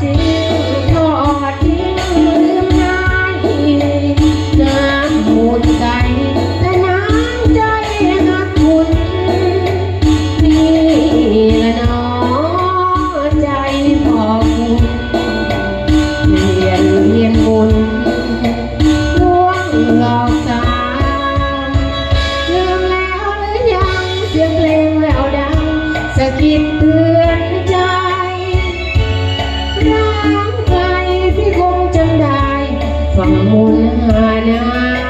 did. ความูลหานา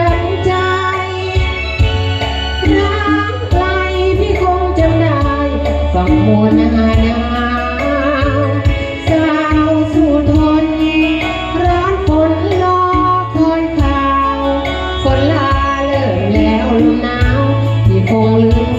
โอนานาสาวสู่ทน ร้อนฝนรอคอยขาวฝนลาเลิกแล้วลมหนาวที่คงลืม